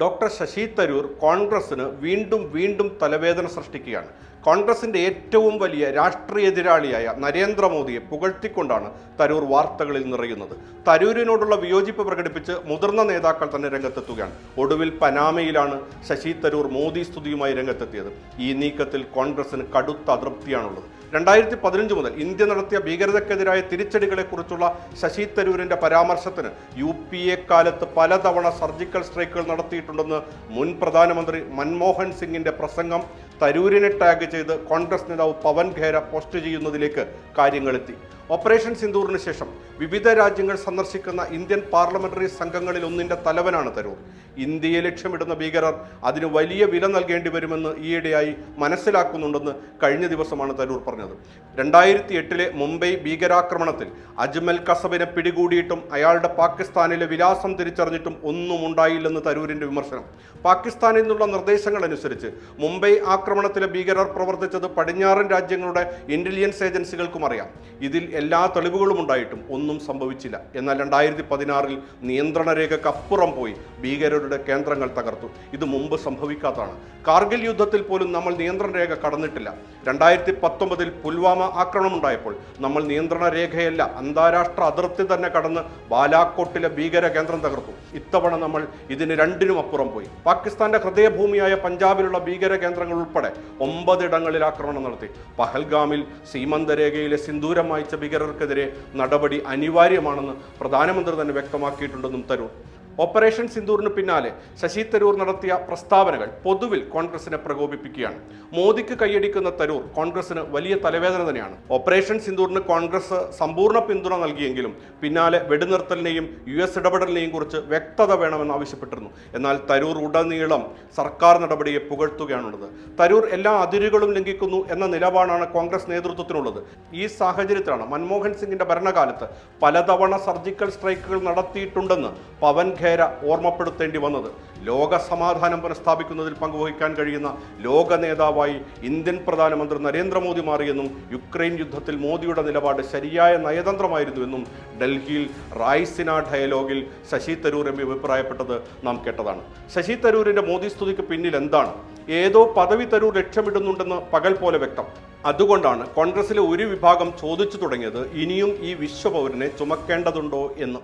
Doctor Sasi Tharoor കോൺഗ്രസിന് വീണ്ടും വീണ്ടും തലവേദന സൃഷ്ടിക്കുകയാണ്. കോൺഗ്രസിന്റെ ഏറ്റവും വലിയ രാഷ്ട്രീയ എതിരാളിയായ നരേന്ദ്രമോദിയെ പുകഴ്ത്തിക്കൊണ്ടാണ് തരൂർ വാർത്തകളിൽ നിറയുന്നത്. തരൂരിനോടുള്ള വിയോജിപ്പ് പ്രകടിപ്പിച്ച് മുതിർന്ന നേതാക്കൾ തന്നെ രംഗത്തെത്തുകയാണ്. ഒടുവിൽ പനാമയിലാണ് ശശി തരൂർ മോദി സ്തുതിയുമായി രംഗത്തെത്തിയത്. ഈ നീക്കത്തിൽ കോൺഗ്രസിന് കടുത്ത അതൃപ്തിയാണുള്ളത്. രണ്ടായിരത്തി പതിനഞ്ച് മുതൽ ഇന്ത്യ നടത്തിയ ഭീകരതയ്ക്കെതിരായ തിരിച്ചടികളെക്കുറിച്ചുള്ള ശശി തരൂരിന്റെ പരാമർശത്തിന് യു പി എ കാലത്ത് പലതവണ സർജിക്കൽ സ്ട്രൈക്കുകൾ നടത്തിയിട്ടുണ്ടെന്ന് മുൻ പ്രധാനമന്ത്രി മൻമോഹൻ സിംഗിന്റെ പ്രസംഗം തരൂരിനെ ടാഗ് ചെയ്ത് കോൺഗ്രസ് നേതാവ് പവൻ ഖേര പോസ്റ്റ് ചെയ്യുന്നതിലേക്ക് കാര്യങ്ങളെത്തി. ഓപ്പറേഷൻ സിന്ദൂറിന് ശേഷം വിവിധ രാജ്യങ്ങൾ സന്ദർശിക്കുന്ന ഇന്ത്യൻ പാർലമെന്ററി സംഘങ്ങളിൽ ഒന്നിന്റെ തലവനാണ് തരൂർ. ഇന്ത്യയെ ലക്ഷ്യമിടുന്ന ഭീകരർ അതിന് വലിയ വില നൽകേണ്ടി വരുമെന്ന് ഈയിടെയായി മനസ്സിലാക്കുന്നുണ്ടെന്ന് കഴിഞ്ഞ ദിവസമാണ് തരൂർ പറഞ്ഞത്. രണ്ടായിരത്തി എട്ടിലെ മുംബൈ ഭീകരാക്രമണത്തിൽ അജ്മൽ കസബിനെ പിടികൂടിയിട്ടും അയാളുടെ പാകിസ്ഥാനിലെ വിലാസം തിരിച്ചറിഞ്ഞിട്ടും ഒന്നും ഉണ്ടായില്ലെന്ന് തരൂരിന്റെ വിമർശനം. പാകിസ്ഥാനിൽ നിന്നുള്ള നിർദ്ദേശങ്ങൾ അനുസരിച്ച് മുംബൈ ആക്രമണത്തിലെ ഭീകരർ പ്രവർത്തിച്ചത് പടിഞ്ഞാറൻ രാജ്യങ്ങളുടെ ഇന്റലിജൻസ് ഏജൻസികൾക്കും അറിയാം. ഇതിൽ എല്ലാ തെളിവുകളും ഉണ്ടായിട്ടും ഒന്നും സംഭവിച്ചില്ല. എന്നാൽ രണ്ടായിരത്തി പതിനാറിൽ നിയന്ത്രണ രേഖക്കപ്പുറം പോയി ഭീകരരുടെ കേന്ദ്രങ്ങൾ തകർത്തു. ഇത് മുമ്പ് സംഭവിക്കാത്തതാണ്. കാർഗിൽ യുദ്ധത്തിൽ പോലും നമ്മൾ നിയന്ത്രണ രേഖ കടന്നിട്ടില്ല. രണ്ടായിരത്തി പത്തൊമ്പതിൽ പുൽവാമ ആക്രമണം ഉണ്ടായപ്പോൾ നമ്മൾ നിയന്ത്രണ രേഖയല്ല അന്താരാഷ്ട്ര അതിർത്തി തന്നെ കടന്ന് ബാലാക്കോട്ടിലെ ഭീകര കേന്ദ്രം തകർത്തു. ഇത്തവണ നമ്മൾ ഇതിന് രണ്ടിനും അപ്പുറം പോയി. പാകിസ്ഥാന്റെ ഹൃദയഭൂമിയായ പഞ്ചാബിലുള്ള ഭീകര കേന്ദ്രങ്ങൾ ഉൾപ്പെടെ ഒമ്പതിടങ്ങളിൽ ആക്രമണം നടത്തി. പഹൽഗാമിൽ സീമന്തരേഖയിലെ സിന്ദൂരം വായിച്ച ഭീകരർക്കെതിരെ നടപടി അനിവാര്യമാണെന്ന് പ്രധാനമന്ത്രി തന്നെ വ്യക്തമാക്കിയിട്ടുണ്ടെന്നും തരൂർ. ഓപ്പറേഷൻ സിന്ദൂറിന് പിന്നാലെ ശശി തരൂർ നടത്തിയ പ്രസ്താവനകൾ പൊതുവിൽ കോൺഗ്രസിനെ പ്രകോപിപ്പിക്കുകയാണ്. മോദിക്ക് കൈയടിക്കുന്ന തരൂർ കോൺഗ്രസിന് വലിയ തലവേദന തന്നെയാണ്. ഓപ്പറേഷൻ സിന്ദൂറിന് കോൺഗ്രസ് സമ്പൂർണ പിന്തുണ നൽകിയെങ്കിലും പിന്നാലെ വെടിനിർത്തലിനെയും യു എസ് ഇടപെടലിനെയും കുറിച്ച് വ്യക്തത വേണമെന്ന് ആവശ്യപ്പെട്ടിരുന്നു. എന്നാൽ തരൂർ ഉടനീളം സർക്കാർ നടപടിയെ പുകഴ്ത്തുകയാണുള്ളത്. തരൂർ എല്ലാ അതിരുകളും ലംഘിക്കുന്നു എന്ന നിലപാടാണ് കോൺഗ്രസ് നേതൃത്വത്തിനുള്ളത്. ഈ സാഹചര്യത്തിലാണ് മൻമോഹൻ സിംഗിന്റെ ഭരണകാലത്ത് പലതവണ സർജിക്കൽ സ്ട്രൈക്കുകൾ നടത്തിയിട്ടുണ്ടെന്ന് പവൻ ഖേര ഓർമ്മപ്പെടുത്തേണ്ടി വന്നത്. ലോക സമാധാനം പുനഃസ്ഥാപിക്കുന്നതിൽ പങ്കുവഹിക്കാൻ കഴിയുന്ന ലോക നേതാവായി ഇന്ത്യൻ പ്രധാനമന്ത്രി നരേന്ദ്രമോദി മാറിയെന്നും യുക്രൈൻ യുദ്ധത്തിൽ മോദിയുടെ നിലപാട് ശരിയായ നയതന്ത്രമായിരുന്നുവെന്നും ഡൽഹിയിൽ റായ്സിന ഡയലോഗിൽ ശശി തരൂർ എം അഭിപ്രായപ്പെട്ടത് നാം കേട്ടതാണ്. ശശി തരൂരിന്റെ മോദി സ്തുതിക്ക് പിന്നിൽ എന്താണ്? ഏതോ പദവി തരൂർ ലക്ഷ്യമിടുന്നുണ്ടെന്ന് പകൽ പോലെ വ്യക്തം. അതുകൊണ്ടാണ് കോൺഗ്രസിലെ ഒരു വിഭാഗം ചോദിച്ചു തുടങ്ങിയത് ഇനിയും ഈ വിശ്വപൗരനെ ചുമക്കേണ്ടതുണ്ടോ എന്ന്.